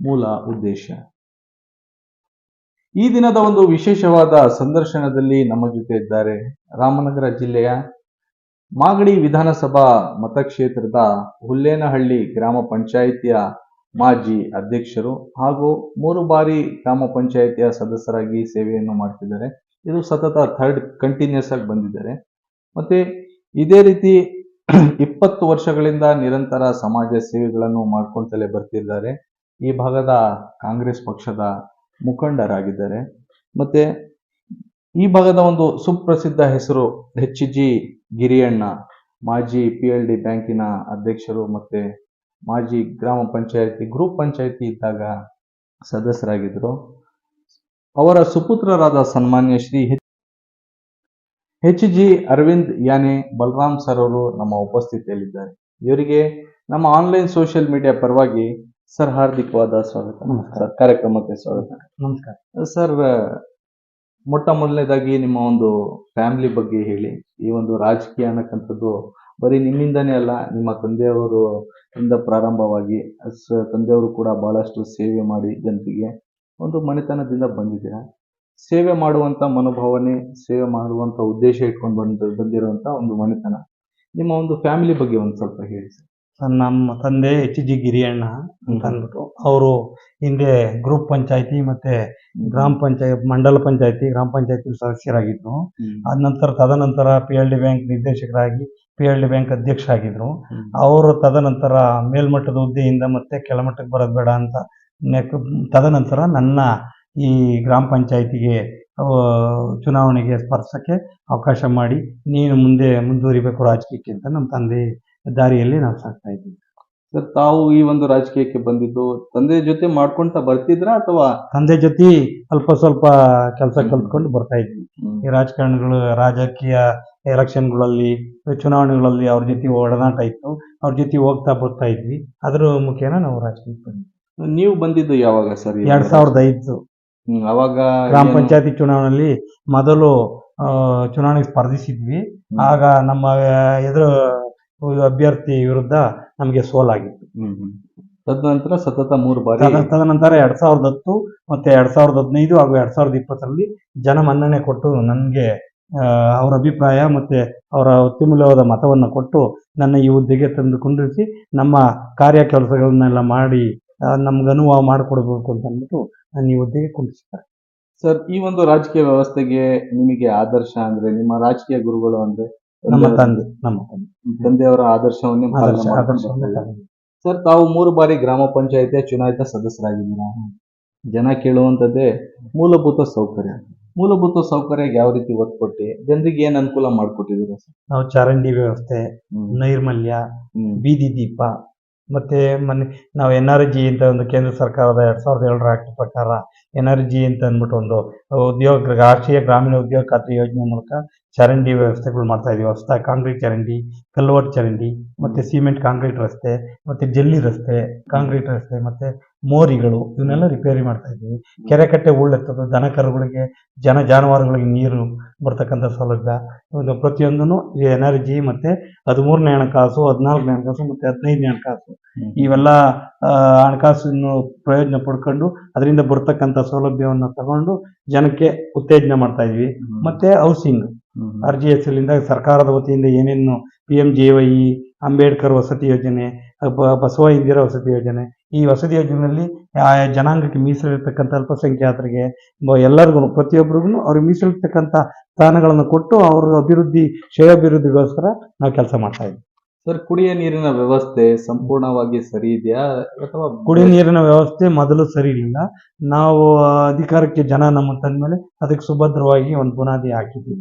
ಮೂಲ ಉದ್ದೇಶ. ಈ ದಿನದ ಒಂದು ವಿಶೇಷವಾದ ಸಂದರ್ಶನದಲ್ಲಿ ನಮ್ಮ ಜೊತೆ ಇದ್ದಾರೆ ರಾಮನಗರ ಜಿಲ್ಲೆಯ ಮಾಗಡಿ ವಿಧಾನಸಭಾ ಮತಕ್ಷೇತ್ರದ ಹುಲ್ಲೇನಹಳ್ಳಿ ಗ್ರಾಮ ಪಂಚಾಯಿತಿಯ ಮಾಜಿ ಅಧ್ಯಕ್ಷರು ಹಾಗೂ ಮೂರು ಬಾರಿ ಗ್ರಾಮ ಪಂಚಾಯಿತಿಯ ಸದಸ್ಯರಾಗಿ ಸೇವೆಯನ್ನು ಮಾಡ್ತಿದ್ದಾರೆ. ಇದು ಸತತ ಥರ್ಡ್ ಕಂಟಿನ್ಯೂಸ್ ಆಗಿ ಬಂದಿದ್ದಾರೆ. ಮತ್ತೆ ಇದೇ ರೀತಿ ಇಪ್ಪತ್ತು ವರ್ಷಗಳಿಂದ ನಿರಂತರ ಸಮಾಜ ಸೇವೆಗಳನ್ನು ಮಾಡ್ಕೊಂತಲೇ ಬರ್ತಿದ್ದಾರೆ. ಈ ಭಾಗದ ಕಾಂಗ್ರೆಸ್ ಪಕ್ಷದ ಮುಖಂಡರಾಗಿದ್ದಾರೆ. ಮತ್ತೆ ಈ ಭಾಗದ ಒಂದು ಸುಪ್ರಸಿದ್ಧ ಹೆಸರು ಎಚ್ ಜಿ ಗಿರಿಯಣ್ಣ, ಮಾಜಿ ಪಿ ಎಲ್ ಡಿ ಬ್ಯಾಂಕಿನ ಅಧ್ಯಕ್ಷರು ಮತ್ತೆ ಮಾಜಿ ಗ್ರಾಮ ಪಂಚಾಯತಿ, ಗ್ರೂಪ್ ಪಂಚಾಯತಿ ಇದ್ದಾಗ ಸದಸ್ಯರಾಗಿದ್ದರು ಅವರ ಸುಪುತ್ರರಾದ ಸನ್ಮಾನ್ಯ ಶ್ರೀ ಹೆಚ್ ಜಿ ಅರವಿಂದ್ ಯಾನೆ ಬಲರಾಮ್ ಸರ್ ಅವರು ನಮ್ಮ ಉಪಸ್ಥಿತಿಯಲ್ಲಿದ್ದಾರೆ. ಇವರಿಗೆ ನಮ್ಮ ಆನ್ಲೈನ್ ಸೋಷಿಯಲ್ ಮೀಡಿಯಾ ಪರವಾಗಿ ಸರ್ ಹಾರ್ದಿಕವಾದ ಸ್ವಾಗತ. ನಮಸ್ಕಾರ. ಕಾರ್ಯಕ್ರಮಕ್ಕೆ ಸ್ವಾಗತ. ನಮಸ್ಕಾರ. ಸರ್ ಮೊಟ್ಟ ಮೊದಲನೇದಾಗಿ ನಿಮ್ಮ ಒಂದು ಫ್ಯಾಮಿಲಿ ಬಗ್ಗೆ ಹೇಳಿ. ಈ ಒಂದು ರಾಜಕೀಯ ಅನ್ನಕ್ಕಂಥದ್ದು ಬರೀ ನಿಮ್ಮಿಂದನೇ ಅಲ್ಲ ನಿಮ್ಮ ತಂದೆಯವರು ಇಂದ ಪ್ರಾರಂಭವಾಗಿ ತಂದೆಯವರು ಕೂಡ ಬಹಳಷ್ಟು ಸೇವೆ ಮಾಡಿ ಜನರಿಗೆ ಒಂದು ಮನೆತನದಿಂದ ಬಂದಿದ್ದೀರಾ? ಸೇವೆ ಮಾಡುವಂತ ಮನೋಭಾವನೆ ಸೇವೆ ಮಾಡುವಂತ ಉದ್ದೇಶ ಇಟ್ಕೊಂಡು ಬಂದ ಬಂದಿರುವಂತ ಒಂದು ಮನೆತನ. ನಿಮ್ಮ ಒಂದು ಫ್ಯಾಮಿಲಿ ಬಗ್ಗೆ ಒಂದು ಸ್ವಲ್ಪ ಹೇಳಿ ಸರ್, ನಮ್ಮ ತಂದೆ ಎಚ್ ಜಿ ಗಿರಿಯಣ್ಣ ಅಂತ ಅಂದ್ಬಿಟ್ಟು ಅವರು ಹಿಂದೆ ಗ್ರೂಪ್ ಪಂಚಾಯತಿ ಮತ್ತೆ ಗ್ರಾಮ ಪಂಚಾಯತ್ ಮಂಡಲ ಪಂಚಾಯತಿ ಗ್ರಾಮ ಪಂಚಾಯತಿ ಸದಸ್ಯರಾಗಿದ್ರು. ಅದ ನಂತರ ತದನಂತರ ಪಿ ಎಲ್ ಡಿ ಬ್ಯಾಂಕ್ ನಿರ್ದೇಶಕರಾಗಿ ಪಿ ಎಲ್ ಡಿ ಬ್ಯಾಂಕ್ ಅಧ್ಯಕ್ಷ ಆಗಿದ್ರು ಅವರು ತದನಂತರ ಮೇಲ್ಮಟ್ಟದ ಹುದ್ದೆಯಿಂದ ಮತ್ತೆ ಕೆಳಮಟ್ಟಕ್ಕೆ ಬರೋದು ಬೇಡ ಅಂತ ನೆಕ್ ತದನಂತರ ನನ್ನ ಈ ಗ್ರಾಮ ಪಂಚಾಯತಿಗೆ ಚುನಾವಣೆಗೆ ಸ್ಪರ್ಶಕ್ಕೆ ಅವಕಾಶ ಮಾಡಿ ನೀನು ಮುಂದೆ ಮುಂದುವರಿಬೇಕು ರಾಜಕೀಯಕ್ಕೆ ಅಂತ ನಮ್ಮ ತಂದೆ ದಾರಿಯಲ್ಲಿ ನಾವು ಸಾಕ್ತಾ ಇದ್ದೀವಿ. ಸರ್ ತಾವು ಈ ಒಂದು ರಾಜಕೀಯಕ್ಕೆ ಬಂದಿದ್ದು ತಂದೆ ಜೊತೆ ಮಾಡ್ಕೊಂತ ಬರ್ತಿದ್ರ ಅಥವಾ? ತಂದೆ ಜೊತೆ ಅಲ್ಪ ಸ್ವಲ್ಪ ಕೆಲಸ ಕಲ್ತ್ಕೊಂಡು ಬರ್ತಾ ಇದ್ವಿ. ಈ ರಾಜಕಾರಣಿಗಳು ರಾಜಕೀಯ ಎಲೆಕ್ಷನ್ಗಳಲ್ಲಿ ಚುನಾವಣೆಗಳಲ್ಲಿ ಅವ್ರ ಜೊತೆ ಒಡನಾಟ ಇತ್ತು. ಅವ್ರ ಜೊತೆ ಹೋಗ್ತಾ ಬರ್ತಾ ಇದ್ವಿ. ಅದ್ರ ಮುಖೇನ ನಾವು ರಾಜಕೀಯಕ್ಕೆ ಬಂದ್ವಿ ನೀವು ಬಂದಿದ್ದು ಯಾವಾಗ ಸರ್? ಎರಡ್ ಸಾವಿರದ ಐದು. ಅವಾಗ ಗ್ರಾಮ ಪಂಚಾಯತಿ ಚುನಾವಣೆಯಲ್ಲಿ ಮೊದಲು ಚುನಾವಣೆಗೆ ಸ್ಪರ್ಧಿಸಿದ್ವಿ. ಆಗ ನಮ್ಮ ಎದುರು ಅಭ್ಯರ್ಥಿ ವಿರುದ್ಧ ನಮಗೆ ಸೋಲಾಗಿತ್ತು. ಹ್ಮ್, ಹ್ಮ್. ತದನಂತರ ಸತತ ಮೂರು ಬಾರಿ ತದನಂತರ ಎರಡ್ ಸಾವಿರದ ಹತ್ತು ಮತ್ತೆ ಎರಡ್ ಸಾವಿರದ ಹದಿನೈದು ಹಾಗೂ ಎರಡ್ ಸಾವಿರದ ಇಪ್ಪತ್ತರಲ್ಲಿ ಜನ ಮನ್ನಣೆ ಕೊಟ್ಟು ನನಗೆ ಅವರ ಅಭಿಪ್ರಾಯ ಮತ್ತೆ ಅವರ ಅತ್ಯಮೂಲ್ಯವಾದ ಮತವನ್ನು ಕೊಟ್ಟು ನನ್ನ ಈ ಹುದ್ದೆಗೆ ತಂದು ಕುಂದಿರಿಸಿ ನಮ್ಮ ಕಾರ್ಯ ಕೆಲಸಗಳನ್ನೆಲ್ಲ ಮಾಡಿ ನಮ್ಗೆ ಅನುಭವ ಮಾಡಿಕೊಡ್ಬೇಕು ಅಂತ ಅಂದ್ಬಿಟ್ಟು ನನ್ನ ಈ ಹುದ್ದೆಗೆ ಕುಂದಿಸ್ತಾರೆ ಸರ್ ಈ ಒಂದು ರಾಜಕೀಯ ವ್ಯವಸ್ಥೆಗೆ ನಿಮಗೆ ಆದರ್ಶ ಅಂದ್ರೆ ನಿಮ್ಮ ರಾಜಕೀಯ ಗುರುಗಳು ಅಂದ್ರೆ? ನಮ್ಮ ತಂದೆ ನಮ್ಮ ತಂದೆ. ತಂದೆಯವರ ಆದರ್ಶವನ್ನೇ ಪಾಲನೆ ಆದರ್ಶ ಮಾಡ್ಕೊಂಡು ಆದರ್ಶ ಬರ್ತಾ ಇದ್ದೀರಾ. ಸರ್ ತಾವು ಮೂರು ಬಾರಿ ಗ್ರಾಮ ಪಂಚಾಯತಿಯ ಚುನಾಯಿತ ಸದಸ್ಯರಾಗಿದ್ದೀರಾ? ಜನ ಕೇಳುವಂಥದ್ದೇ ಮೂಲಭೂತ ಸೌಕರ್ಯ. ಮೂಲಭೂತ ಸೌಕರ್ಯಕ್ಕೆ ಯಾವ ರೀತಿ ಒತ್ತು ಕೊಟ್ಟು ಜನರಿಗೆ ಏನ್ ಅನುಕೂಲ ಮಾಡಿಕೊಟ್ಟಿದ್ದೀರಾ ಸರ್? ನಾವು ಚರಂಡಿ ವ್ಯವಸ್ಥೆ ನೈರ್ಮಲ್ಯ ಬೀದಿ ದೀಪ ಮತ್ತೆ ಮೊನ್ನೆ ನಾವು ಎನ್ ಆರ್ ಜಿ ಅಂತ ಒಂದು ಕೇಂದ್ರ ಸರ್ಕಾರದ ಎರಡು ಸಾವಿರದ ಏಳರ ಆಕ್ಟ್ ಪ್ರಕಾರ ಎನ್ ಆರ್ ಜಿ ಅಂತ ಅಂದ್ಬಿಟ್ಟು ಒಂದು ಉದ್ಯೋಗ, ರಾಷ್ಟ್ರೀಯ ಗ್ರಾಮೀಣ ಉದ್ಯೋಗ ಖಾತ್ರಿ ಯೋಜನೆ ಮೂಲಕ ಚರಂಡಿ ವ್ಯವಸ್ಥೆಗಳು ಮಾಡ್ತಾ ಇದೀವಿ. ಹೊಸದಾಗಿ ಕಾಂಕ್ರೀಟ್ ಚರಂಡಿ, ಕಲ್ವರ್ಟ್ ಚರಂಡಿ, ಮತ್ತೆ ಸಿಮೆಂಟ್, ಕಾಂಕ್ರೀಟ್ ರಸ್ತೆ, ಮತ್ತೆ ಜಲ್ಲಿ ರಸ್ತೆ, ಕಾಂಕ್ರೀಟ್ ರಸ್ತೆ, ಮತ್ತೆ ಮೋರಿಗಳು ಇವನ್ನೆಲ್ಲ ರಿಪೇರಿ ಮಾಡ್ತಾ ಇದ್ದೀವಿ ಕೆರೆ ಕಟ್ಟೆ ಉಳ್ಳೆತ್ತದು ದನ ಕರುಗಳಿಗೆ, ಜನ ಜಾನುವಾರುಗಳಿಗೆ ನೀರು ಬರ್ತಕ್ಕಂಥ ಸೌಲಭ್ಯ ಒಂದು ಪ್ರತಿಯೊಂದನ್ನು ಎನ್ ಆರ್ ಜಿ ಮತ್ತೆ ಹದಿಮೂರನೇ ಹಣಕಾಸು ಹದಿನಾಲ್ಕನೇ ಹಣಕಾಸು ಮತ್ತೆ ಹದಿನೈದನೇ ಹಣಕಾಸು. ಇವೆಲ್ಲ ಆ, ಹಣಕಾಸನ್ನು ಪ್ರಯೋಜನ ಪಡ್ಕೊಂಡು ಅದರಿಂದ ಬರ್ತಕ್ಕಂಥ ಸೌಲಭ್ಯವನ್ನು ತಗೊಂಡು ಜನಕ್ಕೆ ಉತ್ತೇಜನ ಮಾಡ್ತಾ ಇದ್ವಿ. ಮತ್ತೆ ಹೌಸಿಂಗ್. ಆರ್ ಜಿ ಎಸ್ ಎಲ್ಲಿಂದ ಸರ್ಕಾರದ ವತಿಯಿಂದ ಏನೇನು P M J Y Ambedkar ವಸತಿ ಯೋಜನೆ ಬಸವ ಇಂದಿರಾ ವಸತಿ ಯೋಜನೆ ಈ ವಸತಿ ಯೋಜನೆಯಲ್ಲಿ ಆಯಾ ಜನಾಂಗಕ್ಕೆ ಮೀಸಲಿರ್ತಕ್ಕಂಥ ಅಲ್ಪಸಂಖ್ಯಾತರಿಗೆ ಎಲ್ಲರಿಗೂ ಪ್ರತಿಯೊಬ್ಬರಿಗೂ ಅವ್ರಿಗೆ ಮೀಸಲಿರ್ತಕ್ಕಂಥ ಸ್ಥಾನಗಳನ್ನು ಕೊಟ್ಟು ಅವ್ರ ಅಭಿವೃದ್ಧಿ ಶ್ರೇಯಾಭಿವೃದ್ಧಿಗೋಸ್ಕರ ನಾವು ಕೆಲಸ ಮಾಡ್ತಾ ಇದ್ದೀವಿ ಸರ್ ಕುಡಿಯ ನೀರಿನ ವ್ಯವಸ್ಥೆ ಸಂಪೂರ್ಣವಾಗಿ ಸರಿ ಇದೆಯಾ? ಅಥವಾ ಕುಡಿಯ ನೀರಿನ ವ್ಯವಸ್ಥೆ ಮೊದಲು ಸರಿ ಇರಲಿಲ್ಲ. ನಾವು ಅಧಿಕಾರಕ್ಕೆ ಜನ ನಮ್ಮ ತಂದ್ಮೇಲೆ ಅದಕ್ಕೆ ಸುಭದ್ರವಾಗಿ ಒಂದು ಬುನಾದಿ ಹಾಕಿದ್ವಿ.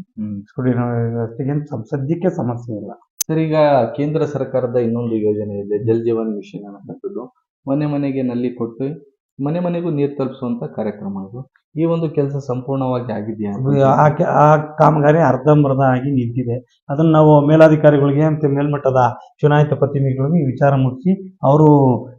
ಕುಡಿಯ ವ್ಯವಸ್ಥೆಗೆ ಸದ್ಯಕ್ಕೆ ಸಮಸ್ಯೆ ಇಲ್ಲ. ಸರ್ ಈಗ ಕೇಂದ್ರ ಸರ್ಕಾರದ ಇನ್ನೊಂದು ಯೋಜನೆ ಇದೆ ಜಲ್ ಜೀವನ್ ಮಿಷನ್ ಅನ್ನತಕ್ಕದ್ದು. ಮನೆ ಮನೆಗೆ ನಲ್ಲಿ ಕೊಟ್ಟು ಮನೆ ಮನೆಗೂ ನೀರು ತಲುಪಿಸುವಂತ ಕಾರ್ಯಕ್ರಮ ಇದು ಈ ಒಂದು ಕೆಲಸ ಸಂಪೂರ್ಣವಾಗಿ ಆಗಿದೆಯಾ ಆ ಕೆ- ಆ ಕಾಮಗಾರಿ ಅರ್ಧಂಬರ್ಧ ಆಗಿ ನಿಂತಿದೆ. ಅದನ್ನ ನಾವು ಮೇಲಾಧಿಕಾರಿಗಳಿಗೆ ಮತ್ತೆ ಮೇಲ್ಮಟ್ಟದ ಚುನಾಯಿತ ಪ್ರತಿನಿಧಿಗಳಿಗೆ ಈ ವಿಚಾರ ಮುಟ್ಟಿಸಿ ಅವರು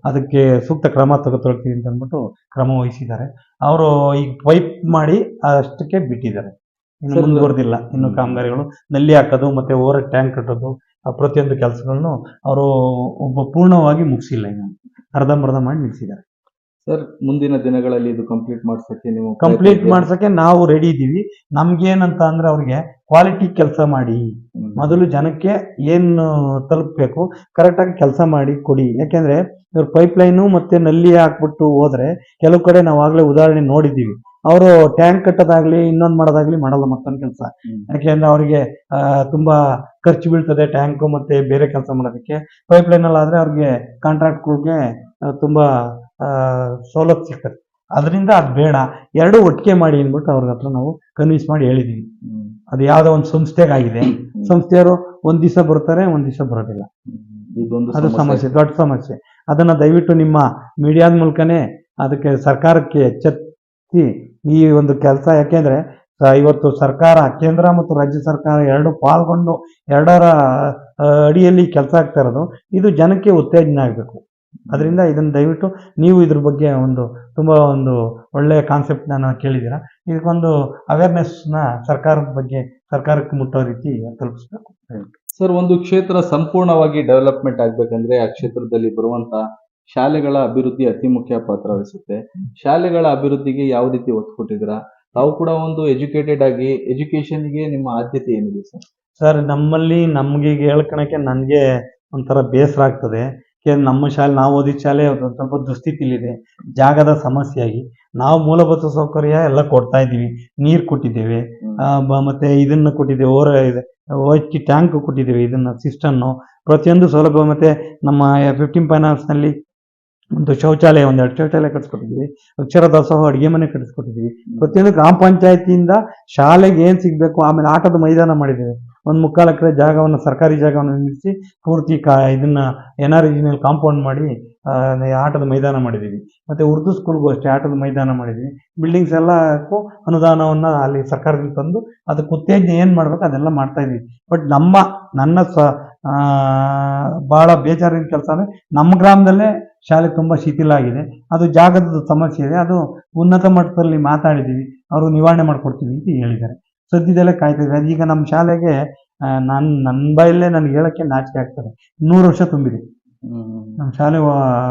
ಅದಕ್ಕೆ ಸೂಕ್ತ ಕ್ರಮ ತಗೊಳ್ತೀವಿ ಅಂತ ಅಂದ್ಬಿಟ್ಟು ಕ್ರಮ ವಹಿಸಿದ್ದಾರೆ. ಅವರು ಈಗ ಪೈಪ್ ಮಾಡಿ ಅಷ್ಟಕ್ಕೆ ಬಿಟ್ಟಿದ್ದಾರೆ. ಇನ್ನು ಸರ್, ಮುಂದುವರೆದಿಲ್ಲ. ಇನ್ನು ಹ್ಮ್. ಕಾಮಗಾರಿಗಳು ನಲ್ಲಿ ಹಾಕೋದು ಮತ್ತೆ ಓವರ್ ಟ್ಯಾಂಕ್ ಕಟ್ಟೋದು ಆ ಪ್ರತಿಯೊಂದು ಕೆಲಸಗಳನ್ನು ಅವರು ಒಬ್ಬ ಪೂರ್ಣವಾಗಿ ಮುಗಿಸಿಲ್ಲ ಇನ್ನು. ಅರ್ಧಂಬರ್ಧ ಮಾಡಿ ನಿಲ್ಲಿಸಿದ್ದಾರೆ ಸರ್ ಮುಂದಿನ ದಿನಗಳಲ್ಲಿ ಇದು ಕಂಪ್ಲೀಟ್ ಮಾಡ್ಸಕ್ಕೆ ನೀವು ಕಂಪ್ಲೀಟ್ ಮಾಡ್ಸಕ್ಕೆ ನಾವು ರೆಡಿ ಇದ್ದೀವಿ. ನಮ್ಗೇನಂತ ಅಂದ್ರೆ ಅವ್ರಿಗೆ ಕ್ವಾಲಿಟಿ ಕೆಲಸ ಮಾಡಿ. ಮೊದಲು ಜನಕ್ಕೆ ಏನು ತಲುಪಬೇಕು ಕರೆಕ್ಟಾಗಿ ಕೆಲಸ ಮಾಡಿ ಕೊಡಿ. ಯಾಕೆಂದ್ರೆ ಇವ್ರು ಪೈಪ್ ಲೈನು ಮತ್ತೆ ನಲ್ಲಿ ಹಾಕ್ಬಿಟ್ಟು ಹೋದ್ರೆ ಕೆಲವು ಕಡೆ ನಾವು ಆಗ್ಲೇ ಉದಾಹರಣೆ ನೋಡಿದ್ದೀವಿ. ಅವರು ಟ್ಯಾಂಕ್ ಕಟ್ಟೋದಾಗ್ಲಿ ಇನ್ನೊಂದು ಮಾಡೋದಾಗ್ಲಿ ಮಾಡಲ್ಲ ಮತ್ತೊಂದು ಕೆಲಸ. ಯಾಕೆಂದ್ರೆ ಅವರಿಗೆ ತುಂಬಾ ಖರ್ಚು ಬೀಳ್ತದೆ ಟ್ಯಾಂಕು ಮತ್ತೆ ಬೇರೆ ಕೆಲಸ ಮಾಡೋದಕ್ಕೆ. ಪೈಪ್ ಅಲ್ಲಿ ಆದ್ರೆ ಅವ್ರಿಗೆ ಕಾಂಟ್ರಾಕ್ಟ್ಗಳಿಗೆ ತುಂಬಾ ಸೌಲಭ್ಯ ಸವಲತ್ತು ಸಿಗ್ತದೆ. ಅದರಿಂದ ಅದು ಬೇಡ. ಎರಡೂ ಒಟ್ಟಿಗೆ ಮಾಡಿ ಅಂದ್ಬಿಟ್ಟು ಅವ್ರ ಹತ್ರ ನಾವು ಕನ್ವಿನ್ಸ್ ಮಾಡಿ ಹೇಳಿದೀವಿ. ಅದು ಯಾವುದೋ ಒಂದು ಸಂಸ್ಥೆಗಾಗಿದೆ ಸಂಸ್ಥೆಯವರು ಒಂದ್ ದಿವಸ ಬರ್ತಾರೆ ಒಂದ್ ದಿವಸ ಬರೋದಿಲ್ಲ. ಅದು ಸಮಸ್ಯೆ. ದೊಡ್ಡ ಸಮಸ್ಯೆ. ಅದನ್ನ ದಯವಿಟ್ಟು ನಿಮ್ಮ ಮೀಡಿಯಾದ ಮೂಲಕನೇ ಅದಕ್ಕೆ ಸರ್ಕಾರಕ್ಕೆ ಎಚ್ಚೆತ್ತಿ ಈ ಒಂದು ಕೆಲಸ. ಯಾಕೆಂದ್ರೆ ಇವತ್ತು ಸರ್ಕಾರ ಕೇಂದ್ರ ಮತ್ತು ರಾಜ್ಯ ಸರ್ಕಾರ ಎರಡು ಪಾಲ್ಗೊಂಡು ಎರಡರ ಅಡಿಯಲ್ಲಿ ಕೆಲಸ ಆಗ್ತಾ ಇರೋದು. ಇದು ಜನಕ್ಕೆ ಉತ್ತೇಜನ ಆಗಬೇಕು. ಅದರಿಂದ ಇದನ್ನು ದಯವಿಟ್ಟು ನೀವು ಇದ್ರ ಬಗ್ಗೆ ಒಂದು ತುಂಬ ಒಂದು ಒಳ್ಳೆಯ ಕಾನ್ಸೆಪ್ಟ್ ನಾನು ಕೇಳಿದ್ದೀರಾ? ಇದಕ್ಕೊಂದು ಅವೇರ್ನೆಸ್ನ ಸರ್ಕಾರದ ಬಗ್ಗೆ ಸರ್ಕಾರಕ್ಕೆ ಮುಟ್ಟೋ ರೀತಿ ತಲುಪಿಸ್ಬೇಕು. ಸರ್ ಒಂದು ಕ್ಷೇತ್ರ ಸಂಪೂರ್ಣವಾಗಿ ಡೆವಲಪ್ಮೆಂಟ್ ಆಗ್ಬೇಕಂದ್ರೆ ಆ ಕ್ಷೇತ್ರದಲ್ಲಿ ಬರುವಂತ ಶಾಲೆಗಳ ಅಭಿವೃದ್ಧಿ ಅತಿ ಮುಖ್ಯ ಪಾತ್ರ ವಹಿಸುತ್ತೆ. ಶಾಲೆಗಳ ಅಭಿವೃದ್ಧಿಗೆ ಯಾವ ರೀತಿ ಒತ್ತು ಕೊಟ್ಟಿದ್ದೀರಾ? ತಾವು ಕೂಡ ಒಂದು ಎಜುಕೇಟೆಡ್ ಆಗಿ ಎಜುಕೇಶನ್ಗೆ ನಿಮ್ಮ ಆದ್ಯತೆ ಏನಿದೆ ಸರ್ ಸರ್ ನಮ್ಮಲ್ಲಿ ನಮಗೆ ಹೇಳ್ಕೊಳಕ್ಕೆ ನನಗೆ ಒಂಥರ ಬೇಸರ ಆಗ್ತದೆ. ನಮ್ಮ ಶಾಲೆ ನಾವು ಓದಿದ ಶಾಲೆ ಸ್ವಲ್ಪ ದುಸ್ಥಿತಿಲಿದೆ ಜಾಗದ ಸಮಸ್ಯೆಯಾಗಿ. ನಾವು ಮೂಲಭೂತ ಸೌಕರ್ಯ ಎಲ್ಲ ಕೊಡ್ತಾ ಇದ್ದೀವಿ. ನೀರು ಕೊಟ್ಟಿದ್ದೇವೆ ಮತ್ತೆ ಇದನ್ನ ಕೊಟ್ಟಿದ್ದೇವೆ ಓರ ಓಚಿ ಟ್ಯಾಂಕ್ ಕೊಟ್ಟಿದ್ದೇವೆ ಇದನ್ನ ಸಿಸ್ಟನ್ನು ಪ್ರತಿಯೊಂದು ಸೌಲಭ್ಯ ಮತ್ತೆ ನಮ್ಮ ಫಿಫ್ಟೀನ್ ಫೈನಾನ್ಸ್ನಲ್ಲಿ ಒಂದು ಶೌಚಾಲಯ ಒಂದೆರಡು ಶೌಚಾಲಯ ಕಟ್ಸ್ಕೊಟ್ಟಿದ್ದೀವಿ. ಅಕ್ಷರ ದಾಸೋಹ ಅಡುಗೆ ಮನೆ ಕಟ್ಟಿಸ್ಕೊಟ್ಟಿದ್ದೀವಿ ಪ್ರತಿಯೊಂದು ಗ್ರಾಮ ಪಂಚಾಯತಿಯಿಂದ ಶಾಲೆಗೆ ಏನು ಸಿಗಬೇಕು ಆಮೇಲೆ ಆಟದ ಮೈದಾನ ಮಾಡಿದ್ದೇವೆ. ಒಂದು ಮುಕ್ಕಾಲು ಎಕರೆ ಜಾಗವನ್ನು, ಸರ್ಕಾರಿ ಜಾಗವನ್ನು ನಿಲ್ಲಿಸಿ ಪೂರ್ತಿ ಕಾ ಇದನ್ನ ಎನ್ ಆರ್ ಕಾಂಪೌಂಡ್ ಮಾಡಿ ಆಟದ ಮೈದಾನ ಮಾಡಿದ್ದೀವಿ ಮತ್ತೆ ಉರ್ದು ಸ್ಕೂಲ್ಗೂ ಅಷ್ಟೇ ಆಟದ ಮೈದಾನ ಮಾಡಿದ್ದೀವಿ ಬಿಲ್ಡಿಂಗ್ಸ್ ಎಲ್ಲಕ್ಕೂ ಅನುದಾನವನ್ನು ಅಲ್ಲಿ ಸರ್ಕಾರದಿಂದ ತಂದು ಅದಕ್ಕೆ ಉತ್ತೇಜನ ಏನು ಮಾಡ್ಬೇಕು ಅದೆಲ್ಲ ಮಾಡ್ತಾ ಇದೀವಿ. ಬಟ್ ನಮ್ಮ, ನನ್ನ ಸ ಭಾಳ ಬೇಜಾರಿನ ಕೆಲಸ ಅಂದರೆ ನಮ್ಮ ಗ್ರಾಮದಲ್ಲೇ ಶಾಲೆ ತುಂಬಾ ಶಿಥಿಲ ಆಗಿದೆ. ಅದು ಜಾಗದ ಸಮಸ್ಯೆ ಇದೆ. ಅದು ಉನ್ನತ ಮಟ್ಟದಲ್ಲಿ ಮಾತಾಡಿದ್ದೀವಿ ಅವರು ನಿವಾರಣೆ ಮಾಡ್ಕೊಡ್ತೀವಿ ಅಂತ ಹೇಳಿದ್ದಾರೆ. ಸದ್ಯದಲ್ಲೇ ಕಾಯ್ತಾ ಇದ್ದಾರೆ ಅದೀಗ ನಮ್ಮ ಶಾಲೆಗೆ ನಾನು ನನ್ನ ಬಾಯಲ್ಲೇ ನನಗೆ ಹೇಳಕ್ಕೆ ನಾಚಿಕೆ ಆಗ್ತದೆ. ನೂರು ವರ್ಷ ತುಂಬಿದೆ. ನಮ್ಮ ಶಾಲೆ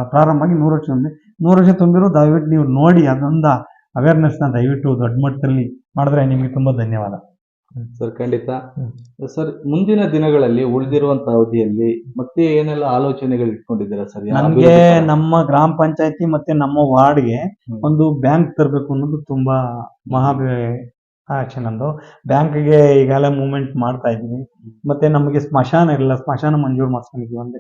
ಪ್ರಾರಂಭ ಆಗಿ ನೂರು ವರ್ಷ ತುಂಬಿದೆ. ನೂರು ವರ್ಷ ತುಂಬಿರೋ ದಯವಿಟ್ಟು ನೀವು ನೋಡಿ ಅದೊಂದು ಅವೇರ್ನೆಸ್ನ ದಯವಿಟ್ಟು ದೊಡ್ಡ ಮಟ್ಟದಲ್ಲಿ ಮಾಡಿದ್ರೆ ನಿಮಗೆ ತುಂಬಾ ಧನ್ಯವಾದ. ಸರ್ ಖಂಡಿತ. ಸರ್ ಮುಂದಿನ ದಿನಗಳಲ್ಲಿ ಉಳಿದಿರುವಂತ ಅವಧಿಯಲ್ಲಿ ಮತ್ತೆ ಏನೆಲ್ಲ ಆಲೋಚನೆಗಳು ಇಟ್ಕೊಂಡಿದ್ದೀರಾ ಸರ್? ನಮಗೆ ನಮ್ಮ ಗ್ರಾಮ ಪಂಚಾಯತಿ ಮತ್ತೆ ನಮ್ಮ ವಾರ್ಡ್ಗೆ. ಒಂದು ಬ್ಯಾಂಕ್ ತರಬೇಕು ಅನ್ನೋದು ತುಂಬಾ ಮಹಾ ಆಕ್ಷನ್ ಬ್ಯಾಂಕ್ಗೆ ಈಗಾಗಲೇ ಮೂವ್ಮೆಂಟ್ ಮಾಡ್ತಾ ಇದ್ದೀವಿ ಮತ್ತೆ ನಮಗೆ ಸ್ಮಶಾನ ಇರಲಿಲ್ಲ. ಸ್ಮಶಾನ ಮಂಜೂರು ಮಾಡ್ಕೊಂಡಿದ್ವಿ ಒಂದು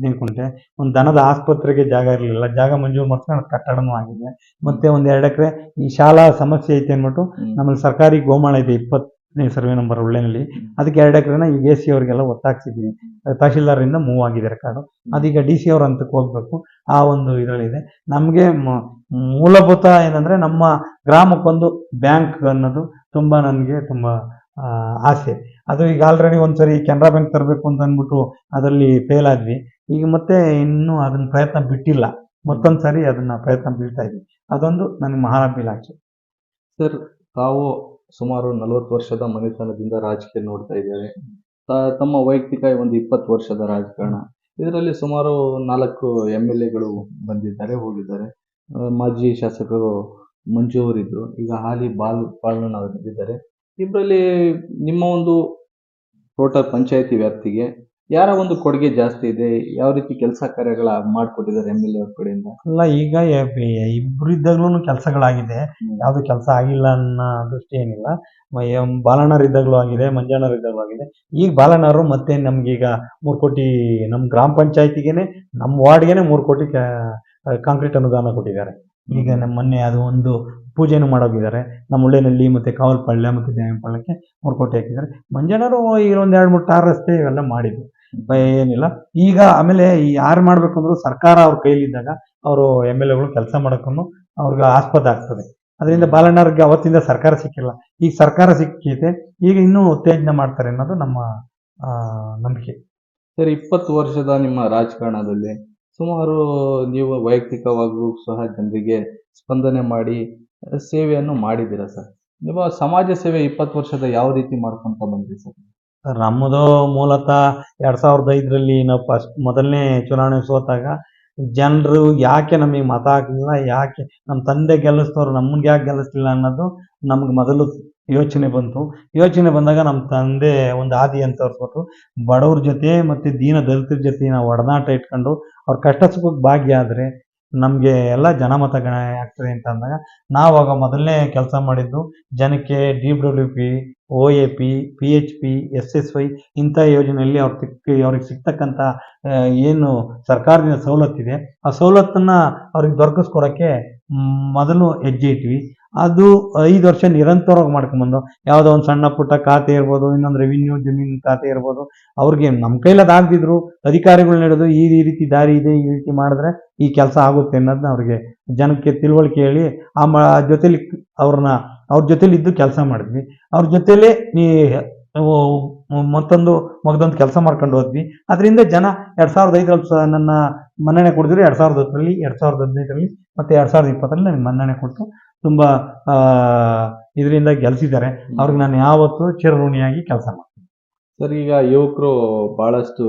ನಿಂತ್ಕೊಂಡ್ರೆ ಒಂದು ದನದ ಆಸ್ಪತ್ರೆಗೆ ಜಾಗ ಇರಲಿಲ್ಲ. ಜಾಗ ಮಂಜೂರು ಮಾಡ್ಕೊಂಡು ಕಟ್ಟಡನೂ ಆಗಿದೆ. ಮತ್ತೆ ಒಂದ್ ಎರಡು ಎಕರೆ ಈ ಶಾಲಾ ಸಮಸ್ಯೆ ಐತೆ ಅಂದ್ಬಿಟ್ಟು. ನಮ್ಮಲ್ಲಿ ಸರ್ಕಾರಿ ಗೋಮಾಳ ಇದೆ ಇಪ್ಪತ್ತನೇ ಸರ್ವೆ ನಂಬರ್ ಒಳ್ಳೆನಲ್ಲಿ. ಅದಕ್ಕೆ ಎರಡು ಎಕರೆನ ಈಗ ಎ ಸಿ ಅವರಿಗೆಲ್ಲ ಒತ್ತಾಗ್ಸಿದ್ದೀನಿ ತಹಶೀಲ್ದಾರಿಂದ ಮೂವ್ ಆಗಿದೆ ರೆಕಾರ್ಡು ಅದೀಗ ಡಿ ಸಿ ಅವ್ರ ಹಂತಕ್ಕೆ ಹೋಗ್ಬೇಕು. ಆ ಒಂದು ಇದರಲ್ಲಿದೆ ನಮಗೆ ಮೂಲಭೂತ ಏನಂದರೆ ನಮ್ಮ ಗ್ರಾಮಕ್ಕೊಂದು ಬ್ಯಾಂಕ್ ಅನ್ನೋದು ತುಂಬ ನನಗೆ ತುಂಬ ಆಸೆ. ಅದು ಈಗ ಆಲ್ರೆಡಿ ಒಂದ್ಸರಿ ಕೆನರಾ ಬ್ಯಾಂಕ್ ತರಬೇಕು ಅಂತ ಅಂದ್ಬಿಟ್ಟು ಅದರಲ್ಲಿ ಫೇಲ್ ಆದ್ವಿ. ಈಗ ಮತ್ತೆ ಇನ್ನೂ ಅದನ್ನ ಪ್ರಯತ್ನ ಬಿಟ್ಟಿಲ್ಲ. ಮತ್ತೊಂದು ಸರಿ ಅದನ್ನ ಪ್ರಯತ್ನ ಬೀಳ್ತಾ ಇದ್ವಿ. ಅದೊಂದು ನನಗೆ ಮಹಾರಾಭಿಲಾಷೆ ಸರ್, ತಾವು ಸುಮಾರು ನಲವತ್ತು ವರ್ಷದ ಮನೆತನದಿಂದ ರಾಜಕೀಯ ನೋಡ್ತಾ ಇದ್ದಾರೆ. ತಮ್ಮ ವೈಯಕ್ತಿಕ ಒಂದು ಇಪ್ಪತ್ತು ವರ್ಷದ ರಾಜಕಾರಣ. ಇದರಲ್ಲಿ ಸುಮಾರು ನಾಲ್ಕು ಎಂ ಎಗಳು ಬಂದಿದ್ದಾರೆ, ಹೋಗಿದ್ದಾರೆ. ಮಾಜಿ ಶಾಸಕರು ಮಂಜು ಅವರಿದ್ರು ಈಗ ಹಾಲಿ ಬಾಲ್ ಬಾಲಣ್ಣ ಅವರು ಇದ್ದಾರೆ ಇಬ್ಬರಲ್ಲಿ ನಿಮ್ಮ ಒಂದು ಟೋಟಲ್ ಪಂಚಾಯತಿ ವ್ಯಾಪ್ತಿಗೆ ಯಾರ ಒಂದು ಕೊಡುಗೆ ಜಾಸ್ತಿ ಇದೆ ಯಾವ ರೀತಿ ಕೆಲಸ ಕಾರ್ಯಗಳ ಮಾಡ್ಕೊಟ್ಟಿದ್ದಾರೆ ಎಂ ಎಲ್ ಎ ಅವ್ರ ಕಡೆಯಿಂದ? ಅಲ್ಲ ಈಗ ಇದ್ದಾಗ್ಲೂ ಕೆಲಸಗಳಾಗಿದೆ. ಯಾವುದು ಕೆಲಸ ಆಗಿಲ್ಲ ಅನ್ನೋ ದೃಷ್ಟಿ ಏನಿಲ್ಲ. ಬಾಲಣ್ಣರ್ ಇದ್ದಾಗ್ಲೂ ಬಾಲಣ್ಣವ್ರು ಇದ್ದಾಗಲೂ ಆಗಿದೆ ಮಂಜಣ್ಣರ್ ಇದ್ದಾಗ್ಲೂ ಆಗಿದೆ. ಈಗ ಬಾಲಣ್ಣರು ಮತ್ತೆ ನಮ್ಗೀಗ ಮೂರು ಕೋಟಿ ನಮ್ಮ ಗ್ರಾಮ ಪಂಚಾಯಿತಿಗೇನೆ ನಮ್ಮ ವಾರ್ಡ್ಗೆನೆ ಮೂರು ಕೋಟಿ ಕಾಂಕ್ರೀಟ್ ಅನುದಾನ ಕೊಟ್ಟಿದ್ದಾರೆ. ಈಗ ನಮ್ಮ ಮೊನ್ನೆ ಅದು ಒಂದು ಪೂಜೆನೂ ಮಾಡೋಗಿದ್ದಾರೆ. ನಮ್ಮ ಉಳ್ಳೆನಲ್ಲಿ ಮತ್ತೆ ಕಾವಲ್ಪಳ್ಳ ಮತ್ತೆ ದೇವಪಳ್ಳಕ್ಕೆ ಮೂರು ಕೋಟಿ ಹಾಕಿದ್ದಾರೆ. ಮಂಜಣ್ಣವರು ಈಗ ಒಂದು ಎರಡು ಮೂರು ಟಾರ್ ರಸ್ತೆ ಇವೆಲ್ಲ ಮಾಡಿದ್ರು. ಬ- ಏನಿಲ್ಲ. ಈಗ ಆಮೇಲೆ ಯಾರು ಮಾಡ್ಬೇಕು ಅಂದ್ರು ಸರ್ಕಾರ ಅವ್ರ ಕೈಲಿದ್ದಾಗ ಅವರು ಎಂ ಎಲ್ ಎಗಳು ಕೆಲಸ ಮಾಡೋಕ್ಕೂ ಅವ್ರಿಗೆ ಆಸ್ಪದ ಆಗ್ತದೆ. ಅದರಿಂದ ಬಾಲಣ್ಣವ್ರಿಗೆ ಅವತ್ತಿಂದ ಸರ್ಕಾರ ಸಿಕ್ಕಿಲ್ಲ. ಈಗ ಸರ್ಕಾರ ಸಿಕ್ಕಿದೆ. ಈಗ ಇನ್ನೂ ಉತ್ತೇಜನ ಮಾಡ್ತಾರೆ ಅನ್ನೋದು ನಮ್ಮ ನಂಬಿಕೆ. ಸರ್ ಇಪ್ಪತ್ತು ವರ್ಷದ ನಿಮ್ಮ ರಾಜಕಾರಣದಲ್ಲಿ ಸುಮಾರು ನೀವು ವೈಯಕ್ತಿಕವಾಗೂ ಸಹ ಜನರಿಗೆ ಸ್ಪಂದನೆ ಮಾಡಿ ಸೇವೆಯನ್ನು ಮಾಡಿದ್ದೀರಾ ಸರ್? ನೀವು ಸಮಾಜ ಸೇವೆ ಇಪ್ಪತ್ತು ವರ್ಷದ ಯಾವ ರೀತಿ ಮಾಡ್ಕೊಂತ ಬಂದ್ರಿ ಸರ್? ನಮ್ಮದು ಮೂಲತಃ ಎರಡ್ ಸಾವಿರದ ಐದರಲ್ಲಿ ನಾವು ಫಸ್ಟ್ ಮೊದಲನೇ ಚುನಾವಣೆ ಸೋತಾಗ ಜನರು ಯಾಕೆ ನಮಗೆ ಮತ ಹಾಕಲಿಲ್ಲ, ಯಾಕೆ ನಮ್ಮ ತಂದೆ ಗೆಲ್ಲಿಸ್ತವ್ರು ನಮ್ಮನ್ಗೆ ಯಾಕೆ ಗೆಲ್ಲಿಸ್ಲಿಲ್ಲ ಅನ್ನೋದು ನಮ್ಗೆ ಮೊದಲು ಯೋಚನೆ ಬಂತು. ಯೋಚನೆ ಬಂದಾಗ ನಮ್ಮ ತಂದೆ ಒಂದು ಆದಿ ಅಂತ ತೋರಿಸ್ಬಿಟ್ಟು ಬಡವ್ರ ಜೊತೆ ಮತ್ತು ದೀನ ದಲಿತರ ಜೊತೆ ನಾವು ಒಡನಾಟ ಇಟ್ಕೊಂಡು ಅವ್ರ ಕಷ್ಟ ಸುಖಕ್ಕೆ ಭಾಗ್ಯ ಆದರೆ ನಮಗೆ ಎಲ್ಲ ಜನಮತ ಗಣ ಆಗ್ತದೆ ಅಂತ ಅಂದಾಗ ನಾವಾಗ ಮೊದಲನೇ ಕೆಲಸ ಮಾಡಿದ್ದು ಜನಕ್ಕೆ D W P O A P P H P S S Y ಇಂಥ ಯೋಜನೆಯಲ್ಲಿ ಅವ್ರು ಸಿಕ್ಕ ಅವ್ರಿಗೆ ಸಿಗ್ತಕ್ಕಂಥ ಏನು ಸರ್ಕಾರದಿಂದ ಸವಲತ್ತಿದೆ. ಆ ಸವಲತ್ತನ್ನು ಅವ್ರಿಗೆ ದೊರಕಿಸ್ಕೊಡೋಕ್ಕೆ ಮೊದಲು ಹೆಜ್ಜೆ ಇಟ್ವಿ. ಅದು ಐದು ವರ್ಷ ನಿರಂತರವಾಗಿ ಮಾಡ್ಕೊಂಬಂದು ಯಾವುದೋ ಒಂದು ಸಣ್ಣ ಪುಟ್ಟ ಖಾತೆ ಇರ್ಬೋದು, ಇನ್ನೊಂದು ರೆವಿನ್ಯೂ ಜಮೀನು ಖಾತೆ ಇರ್ಬೋದು, ಅವ್ರಿಗೆ ನಮ್ಮ ಕೈಲದು ಆಗದಿದ್ರು, ಅಧಿಕಾರಿಗಳು ನಡೆದು ಈ ರೀತಿ ದಾರಿ ಇದೆ, ಈ ರೀತಿ ಮಾಡಿದ್ರೆ ಈ ಕೆಲಸ ಆಗುತ್ತೆ ಅನ್ನೋದನ್ನ ಅವ್ರಿಗೆ ಜನಕ್ಕೆ ತಿಳುವಳಿಕೆ ಹೇಳಿ, ಆ ಮ ಜೊತೆಲಿ ಅವ್ರನ್ನ, ಅವ್ರ ಜೊತೆಲಿ ಇದ್ದು ಕೆಲಸ ಮಾಡಿದ್ವಿ. ಅವ್ರ ಜೊತೆಲೇ ನೀ ಮತ್ತೊಂದು ಮಗದೊಂದು ಕೆಲಸ ಮಾಡ್ಕೊಂಡು ಹೋದ್ವಿ. ಅದರಿಂದ ಜನ ಎರಡು ಸಾವಿರದ ಐದರಲ್ಲಿ ನನ್ನ ಮನ್ನಣೆ ಕೊಡಿದ್ರು ಎರಡು ಸಾವಿರದ ಹತ್ತರಲ್ಲಿ, ಎರಡು ಸಾವಿರದ ಹದಿನೈದರಲ್ಲಿ, ಮತ್ತೆ ಎರಡು ಸಾವಿರದ ಇಪ್ಪತ್ತರಲ್ಲಿ ನನಗೆ ಮನ್ನಣೆ ಕೊಟ್ಟು ತುಂಬಾ ಇದರಿಂದ ಗೆಲ್ಸಿದ್ದಾರೆ. ಅವ್ರಿಗೆ ನಾನು ಯಾವತ್ತೂ ಚಿರಋಣಿಯಾಗಿ ಕೆಲಸ ಮಾಡ್ತೀನಿ. ಸರ್ ಈಗ ಯುವಕರು ಬಹಳಷ್ಟು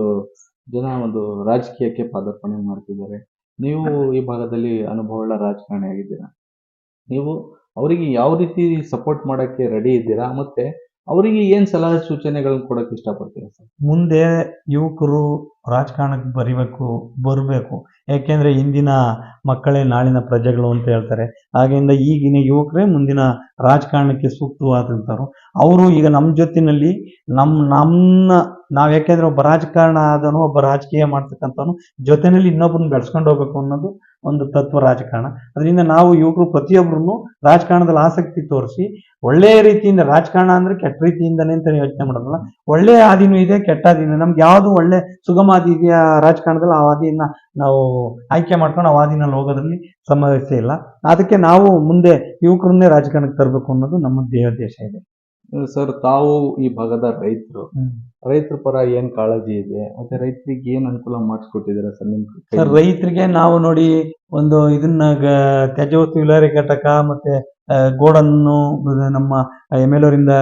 ಜನ ಒಂದು ರಾಜಕೀಯಕ್ಕೆ ಪಾದಾರ್ಪಣೆ ಮಾಡ್ತಿದ್ದಾರೆ. ನೀವು ಈ ಭಾಗದಲ್ಲಿ ಅನುಭವಗಳ ರಾಜಕಾರಣಿ ಆಗಿದ್ದೀರಾ? ನೀವು ಅವರಿಗೆ ಯಾವ ರೀತಿ ಸಪೋರ್ಟ್ ಮಾಡೋಕ್ಕೆ ರೆಡಿ ಇದ್ದೀರಾ? ಮತ್ತೆ ಅವರಿಗೆ ಏನ್ ಸಲಹೆ ಸೂಚನೆಗಳನ್ನ ಕೊಡಕ್ಕೆ ಇಷ್ಟಪಡ್ತೀರಾ ಸರ್? ಮುಂದೆ ಯುವಕರು ರಾಜಕಾರಣಕ್ಕೆ ಬರಿಬೇಕು, ಬರಬೇಕು. ಯಾಕೆಂದ್ರೆ ಇಂದಿನ ಮಕ್ಕಳೇ ನಾಳಿನ ಪ್ರಜೆಗಳು ಅಂತ ಹೇಳ್ತಾರೆ. ಹಾಗೆಯಿಂದ ಈಗಿನ ಯುವಕರೇ ಮುಂದಿನ ರಾಜಕಾರಣಕ್ಕೆ ಸೂಕ್ತವಾದಂಥವ್ರು. ಅವರು ಈಗ ನಮ್ಮ ಜೊತಿನಲ್ಲಿ ನಮ್ಮ ನಮ್ಮ, ನಾವು ಯಾಕೆಂದ್ರೆ ಒಬ್ಬ ರಾಜಕಾರಣ ಆದನು ಒಬ್ಬ ರಾಜಕೀಯ ಮಾಡ್ತಕ್ಕಂಥವನು, ಜೊತೆನಲ್ಲಿ ಇನ್ನೊಬ್ಬರನ್ನ ಬೆಳೆಸ್ಕೊಂಡು ಹೋಗ್ಬೇಕು ಅನ್ನೋದು ಒಂದು ತತ್ವ ರಾಜಕಾರಣ. ಅದರಿಂದ ನಾವು ಯುವಕರು ಪ್ರತಿಯೊಬ್ಬರನ್ನು ರಾಜಕಾರಣದಲ್ಲಿ ಆಸಕ್ತಿ ತೋರಿಸಿ, ಒಳ್ಳೆಯ ರೀತಿಯಿಂದ ರಾಜಕಾರಣ ಅಂದ್ರೆ ಕೆಟ್ಟ ರೀತಿಯಿಂದನೇ ಅಂತ ಯೋಚನೆ ಮಾಡೋದಲ್ಲ, ಒಳ್ಳೆಯ ಹಾದಿನೂ ಇದೆ, ಕೆಟ್ಟ ಹಾದಿನೂ ನಮ್ಗೆ ಯಾವುದು ಒಳ್ಳೆ ಸುಗಮ ಹಾದಿ ಇದೆಯಾ ರಾಜಕಾರಣದಲ್ಲಿ ಆ ಹಾದಿಯನ್ನ ನಾವು ಆಯ್ಕೆ ಮಾಡ್ಕೊಂಡು ಆ ಹಾದಿನಲ್ಲಿ ಹೋಗೋದ್ರಲ್ಲಿ ಸಮಸ್ಯೆ ಇಲ್ಲ. ಅದಕ್ಕೆ ನಾವು ಮುಂದೆ ಯುವಕರನ್ನೇ ರಾಜಕಾರಣಕ್ಕೆ ತರಬೇಕು ಅನ್ನೋದು ನಮ್ಮ ದೇಹ ದೇಶ ಇದೆ. ಸರ್ ತಾವು ಈ ಭಾಗದ ರೈತರು. ರೈತರ ಪರ ಏನ್ ಕಾಳಜಿ ಇದೆ ಮತ್ತೆ ರೈತರಿಗೆ ಏನ್ ಅನುಕೂಲ ಮಾಡಿಸ್ಕೊಟ್ಟಿದ್ದೀರಾ ಸರ್ ನಿಮ್? ಸರ್ ರೈತರಿಗೆ ನಾವು ನೋಡಿ ಒಂದು ಇದನ್ನ ಗ- ತ್ಯಾಜ್ಯ ವಸ್ತು ವಿಲೇವಾರಿ ಘಟಕ ಮತ್ತೆ ಆ, ಗೋಡನ್ನು ನಮ್ಮ ಎಂ ಎಲ್ ಅವರಿಂದ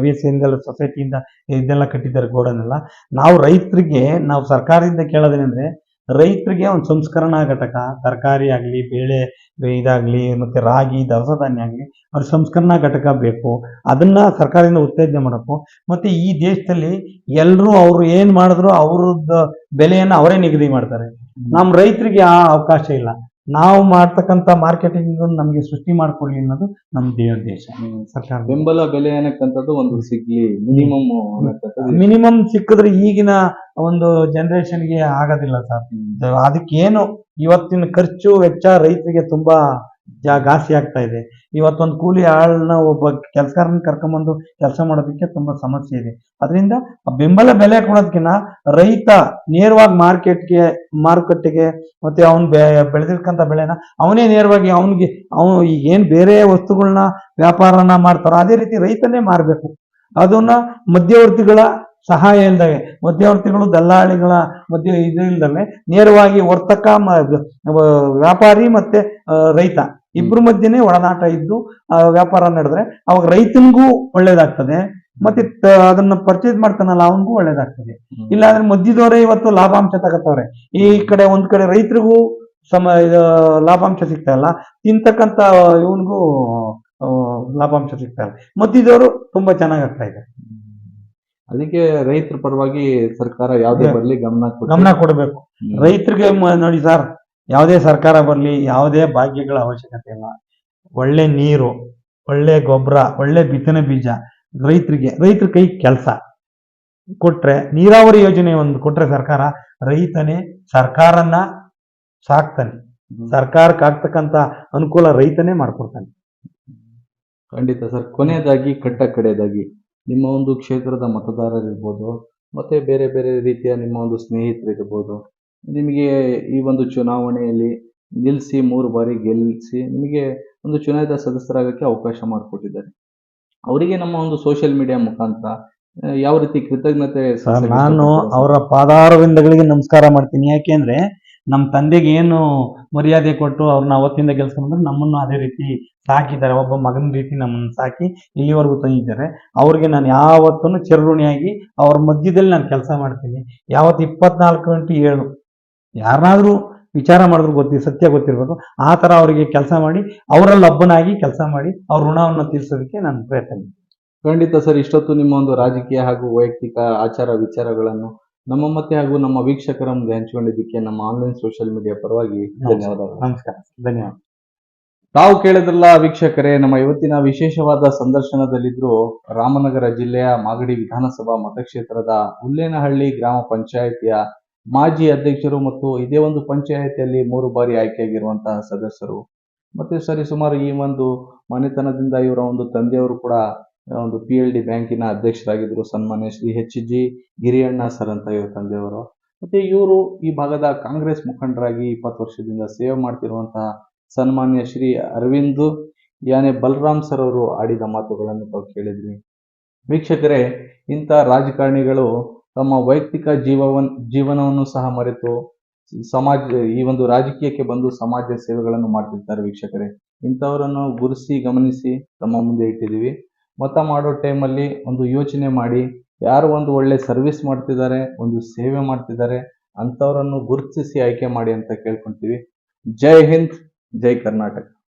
ವಿ ಎಸ್ ಸೊಸೈಟಿಯಿಂದ ಇದೆಲ್ಲ ಕಟ್ಟಿದ್ದಾರೆ ಗೋಡನ್ನೆಲ್ಲ ನಾವು ರೈತರಿಗೆ ನಾವು ಸರ್ಕಾರದಿಂದ ಕೇಳೋದೇನೆಂದ್ರೆ ರೈತರಿಗೆ ಒಂದು ಸಂಸ್ಕರಣಾ ಘಟಕ ತರಕಾರಿ ಆಗಲಿ ಬೇಳೆ ಇದಾಗಲಿ ಮತ್ತೆ ರಾಗಿ ದವಸ ಧಾನ್ಯ ಆಗಲಿ ಅವ್ರ ಸಂಸ್ಕರಣಾ ಘಟಕ ಬೇಕು. ಅದನ್ನ ಸರ್ಕಾರದಿಂದ ಉತ್ತೇಜನ ಮಾಡಬೇಕು. ಮತ್ತೆ ಈ ದೇಶದಲ್ಲಿ ಎಲ್ಲರೂ ಅವರು ಏನು ಮಾಡಿದ್ರು ಅವ್ರದ್ದು ಬೆಲೆಯನ್ನು ಅವರೇ ನಿಗದಿ ಮಾಡ್ತಾರೆ. ನಮ್ಮ ರೈತರಿಗೆ ಆ ಅವಕಾಶ ಇಲ್ಲ. ನಾವು ಮಾಡ್ತಕ್ಕಂಥ ಮಾರ್ಕೆಟಿಂಗ್ ನಮಗೆ ಸೃಷ್ಟಿ ಮಾಡ್ಕೊಳ್ಳಿ ಅನ್ನೋದು ನಮ್ಮ ದೇವ ದೇಶ ಸರ್ಕಾರ ಬೆಂಬಲ ಬೆಲೆ ಅನ್ನಕ್ಕಂಥದ್ದು ಒಂದು ಸಿಗ್ಲಿ ಮಿನಿಮಮ್ ಮಿನಿಮಮ್ ಸಿಕ್ಕಿದ್ರೆ ಈಗಿನ ಒಂದು ಜನರೇಷನ್ಗೆ ಆಗೋದಿಲ್ಲ ಸರ್. ಅದಕ್ಕೇನು ಇವತ್ತಿನ ಖರ್ಚು ವೆಚ್ಚ ರೈತರಿಗೆ ತುಂಬಾ ಜಾ ಆಗ್ತಾ ಇದೆ. ಇವತ್ತೊಂದು ಕೂಲಿ ಆಳನ್ನ ಒಬ್ಬ ಕೆಲಸಗಾರನ ಕರ್ಕೊಂಬಂದು ಕೆಲಸ ಮಾಡೋದಕ್ಕೆ ತುಂಬಾ ಸಮಸ್ಯೆ ಇದೆ. ಅದರಿಂದ ಬೆಂಬಲ ಬೆಲೆ ಕೊಡೋದಕ್ಕಿಂತ ರೈತ ನೇರವಾಗಿ ಮಾರ್ಕೆಟ್ಗೆ, ಮಾರುಕಟ್ಟೆಗೆ ಮತ್ತೆ ಅವ್ನು ಬೆ ಬೆಳೆನ ಅವನೇ ನೇರವಾಗಿ ಅವನಿಗೆ, ಅವನು ಏನು ಬೇರೆ ವಸ್ತುಗಳನ್ನ ವ್ಯಾಪಾರನ ಮಾಡ್ತಾರೋ ಅದೇ ರೀತಿ ರೈತನೇ ಮಾರಬೇಕು. ಅದನ್ನ ಮಧ್ಯವರ್ತಿಗಳ ಸಹಾಯ ಇಲ್ದಾಗೆ ಮಧ್ಯವರ್ತಿಗಳು ದಲ್ಲಾಳಿಗಳ ಮಧ್ಯ ಇದು ಇಲ್ದಲೆ ನೇರವಾಗಿ ವರ್ತಕ ವ್ಯಾಪಾರಿ ಮತ್ತೆ ರೈತ. ಇಬ್ರ ಮಧ್ಯೆನೇ ಒಡನಾಟ ಇದ್ದು ಆ, ವ್ಯಾಪಾರ ನಡೆದ್ರೆ ಅವಾಗ ರೈತನಿಗೂ ಒಳ್ಳೇದಾಗ್ತದೆ. ಮತ್ತೆ ಅದನ್ನ ಪರ್ಚೇಸ್ ಮಾಡ್ತಾನಲ್ಲ ಅವನಿಗೂ ಒಳ್ಳೇದಾಗ್ತದೆ. ಇಲ್ಲಾಂದ್ರೆ ಮಧ್ಯದವರೇ ಇವತ್ತು ಲಾಭಾಂಶ ತಗೋತವ್ರೆ. ಈ ಕಡೆ ಒಂದ್ ಕಡೆ ರೈತರಿಗೂ ಸಮ ಲಾಭಾಂಶ ಸಿಗ್ತಾ ಇಲ್ಲ. ತಿಂತಕ್ಕಂತ ಇವನಿಗೂ ಲಾಭಾಂಶ ಸಿಗ್ತಾ ಇಲ್ಲ. ಮಧ್ಯದವರು ತುಂಬಾ ಚೆನ್ನಾಗಿ ಆಗ್ತಾ ಇದೆ ಅದಕ್ಕೆ ರೈತರ ಪರವಾಗಿ ಸರ್ಕಾರ ಯಾವುದೇ. ಬರಲಿ ಗಮನ ಗಮನ ಕೊಡಬೇಕು. ರೈತರಿಗೆ ನೋಡಿ ಸರ್ ಯಾವುದೇ ಸರ್ಕಾರ ಬರಲಿ ಯಾವುದೇ ಭಾಗ್ಯಗಳ ಅವಶ್ಯಕತೆ ಇಲ್ಲ. ಒಳ್ಳೆ ನೀರು ಒಳ್ಳೆ ಗೊಬ್ಬರ ಒಳ್ಳೆ ಬಿತ್ತನೆ ಬೀಜ ರೈತರಿಗೆ ರೈತರ ಕೈ ಕೆಲಸ. ಕೊಟ್ರೆ ನೀರಾವರಿ ಯೋಜನೆ ಒಂದು ಕೊಟ್ರೆ ಸರ್ಕಾರ ರೈತನೇ ಸರ್ಕಾರನ್ನ ಸಾಕ್ತಾನೆ. ಸರ್ಕಾರಕ್ಕೆ ಆಗ್ತಕ್ಕಂತ ಅನುಕೂಲ ರೈತನೇ ಮಾಡ್ಕೊಡ್ತಾನೆ. ಖಂಡಿತ ಸರ್ ಕೊನೆಯದಾಗಿ ಕಟ್ಟ ಕಡೆಯದಾಗಿ ನಿಮ್ಮ ಒಂದು ಕ್ಷೇತ್ರದ ಮತದಾರರಿರ್ಬೋದು ಮತ್ತೆ ಬೇರೆ ಬೇರೆ ರೀತಿಯ ನಿಮ್ಮ ಒಂದು ಸ್ನೇಹಿತರಿರ್ಬೋದು ನಿಮಗೆ ಈ ಒಂದು ಚುನಾವಣೆಯಲ್ಲಿ ನಿಲ್ಲಿಸಿ ಮೂರು ಬಾರಿ ಗೆಲ್ಲಿಸಿ ನಿಮಗೆ ಒಂದು ಚುನಾಯಿತ ಸದಸ್ಯರಾಗೋಕ್ಕೆ ಅವಕಾಶ ಮಾಡಿಕೊಟ್ಟಿದ್ದಾರೆ ಅವರಿಗೆ ನಮ್ಮ ಒಂದು ಸೋಷಿಯಲ್ ಮೀಡಿಯಾ ಮುಖಾಂತರ ಯಾವ ರೀತಿ ಕೃತಜ್ಞತೆ ನಾನು? ಅವರ ಪಾದಾರವಿಂದಗಳಿಗೆ ನಮಸ್ಕಾರ ಮಾಡ್ತೀನಿ ಯಾಕೆಂದ್ರೆ ನಮ್ಮ ತಂದೆಗೆ ಏನು ಮರ್ಯಾದೆ ಕೊಟ್ಟು ಅವ್ರನ್ನ ಅವತ್ತಿಂದ ಗೆಲ್ಸ್ಕೊಂಡ್ರೆ ನಮ್ಮನ್ನು ಅದೇ ರೀತಿ ಸಾಕಿದ್ದಾರೆ. ಒಬ್ಬ ಮಗನ ರೀತಿ ನಮ್ಮನ್ನು ಸಾಕಿ ಇಲ್ಲಿವರೆಗೂ ತಂದಿದ್ದಾರೆ. ಅವ್ರಿಗೆ ನಾನು ಯಾವತ್ತೂ ಚಿರಋಣಿಯಾಗಿ ಅವ್ರ ಮಧ್ಯದಲ್ಲಿ ನಾನು ಕೆಲಸ ಮಾಡ್ತೀನಿ. ಯಾವತ್ತು ಇಪ್ಪತ್ನಾಲ್ಕು ಗಂಟೆ ಏಳು ಯಾರನ್ನಾದ್ರೂ ವಿಚಾರ ಮಾಡಿದ್ರು ಗೊತ್ತಿ, ಸತ್ಯ ಗೊತ್ತಿರಬೇಕು. ಆ ಥರ ಅವರಿಗೆ ಕೆಲಸ ಮಾಡಿ, ಅವರಲ್ಲಿ ಒಬ್ಬನಾಗಿ ಕೆಲಸ ಮಾಡಿ ಅವ್ರ ಋಣವನ್ನು ತೀರಿಸೋದಕ್ಕೆ ನಾನು ಪ್ರಯತ್ನ. ಖಂಡಿತ ಸರ್, ಇಷ್ಟೊತ್ತು ನಿಮ್ಮ ಒಂದು ರಾಜಕೀಯ ಹಾಗೂ ವೈಯಕ್ತಿಕ ಆಚಾರ ವಿಚಾರಗಳನ್ನು ನಮ್ಮ ಮತ್ತೆ ಹಾಗೂ ನಮ್ಮ ವೀಕ್ಷಕರ ಮುಂದೆ ಹಂಚಿಕೊಂಡಿದ್ದಕ್ಕೆ ನಮ್ಮ ಆನ್ಲೈನ್ ಸೋಷಿಯಲ್ ಮೀಡಿಯಾ ಪರವಾಗಿ ಧನ್ಯವಾದಗಳು. ನಮಸ್ಕಾರ. ಧನ್ಯವಾದ. ತಾವು ಕೇಳಿದ್ರಲ್ಲ ವೀಕ್ಷಕರೇ ನಮ್ಮ ಇವತ್ತಿನ ವಿಶೇಷವಾದ ಸಂದರ್ಶನದಲ್ಲಿದ್ರು ರಾಮನಗರ ಜಿಲ್ಲೆಯ ಮಾಗಡಿ ವಿಧಾನಸಭಾ ಮತಕ್ಷೇತ್ರದ ಹುಲ್ಲೇನಹಳ್ಳಿ ಗ್ರಾಮ ಪಂಚಾಯಿತಿಯ ಮಾಜಿ ಅಧ್ಯಕ್ಷರು ಮತ್ತು ಇದೇ ಒಂದು ಪಂಚಾಯಿತಿಯಲ್ಲಿ ಮೂರು ಬಾರಿ ಆಯ್ಕೆಯಾಗಿರುವಂತಹ ಸದಸ್ಯರು. ಮತ್ತೆ ಸರಿಸುಮಾರು ಈ ಒಂದು ಮನೆತನದಿಂದ ಇವರ ಒಂದು ತಂದೆಯವರು ಕೂಡ ಒಂದು ಪಿ ಎಲ್ ಡಿ ಬ್ಯಾಂಕಿನ ಅಧ್ಯಕ್ಷರಾಗಿದ್ದರು ಸನ್ಮಾನ್ಯ Shri H G Giriyanna sir ಅಂತ ಇವರು ತಂದೆಯವರು. ಮತ್ತೆ ಇವರು ಈ ಭಾಗದ ಕಾಂಗ್ರೆಸ್ ಮುಖಂಡರಾಗಿ ಇಪ್ಪತ್ತು ವರ್ಷದಿಂದ ಸೇವೆ ಮಾಡ್ತಿರುವಂತಹ ಸನ್ಮಾನ್ಯ ಶ್ರೀ ಅರವಿಂದ್ ಯಾನೆ ಬಲರಾಮ್ ಸರ್ ಅವರು ಆಡಿದ ಮಾತುಗಳನ್ನು ತಾವು ಕೇಳಿದ್ರಿ ವೀಕ್ಷಕರೇ, ಇಂಥ ರಾಜಕಾರಣಿಗಳು ತಮ್ಮ ವೈಯಕ್ತಿಕ ಜೀವವನ್, ಜೀವನವನ್ನು ಸಹ ಮರೆತು ಸಮಾಜ, ಈ ಒಂದು ರಾಜಕೀಯಕ್ಕೆ ಬಂದು ಸಮಾಜ ಸೇವೆಗಳನ್ನು ಮಾಡ್ತಿರ್ತಾರೆ ವೀಕ್ಷಕರೇ. ಇಂಥವರನ್ನು ಗುರುಸಿ ಗಮನಿಸಿ ತಮ್ಮ ಮುಂದೆ ಇಟ್ಟಿದ್ದೀವಿ. ಮತ ಮಾಡೋ ಟೈಮಲ್ಲಿ ಒಂದು ಯೋಚನೆ ಮಾಡಿ, ಯಾರು ಒಂದು ಒಳ್ಳೆ ಸರ್ವಿಸ್ ಮಾಡ್ತಿದ್ದಾರೆ, ಒಂದು ಸೇವೆ ಮಾಡ್ತಿದ್ದಾರೆ, ಅಂಥವರನ್ನು ಗುರುತಿಸಿ ಆಯ್ಕೆ ಮಾಡಿ ಅಂತ ಕೇಳ್ಕೊತೀವಿ. ಜೈ ಹಿಂದ್, ಜೈ ಕರ್ನಾಟಕ.